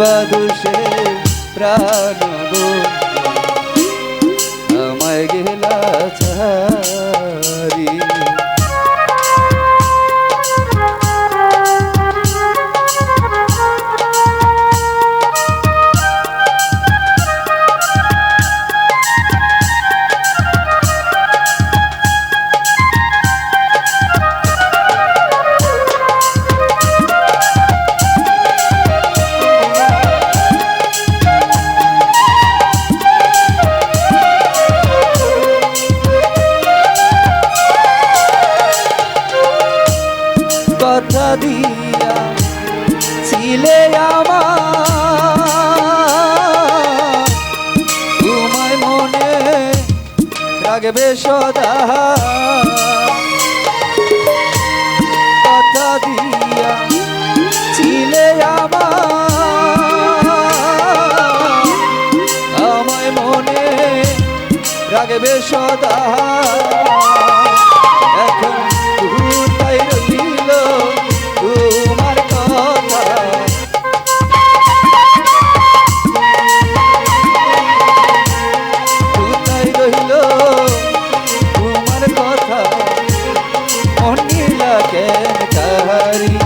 বাদুষে প্রাণ গো। কথা দিয়া ছিলে আমার। তোমায় মনে রাখবে সদা। কথা দিয়া ছিলে আমার। আমায় মনে রাখবে সদা। हरी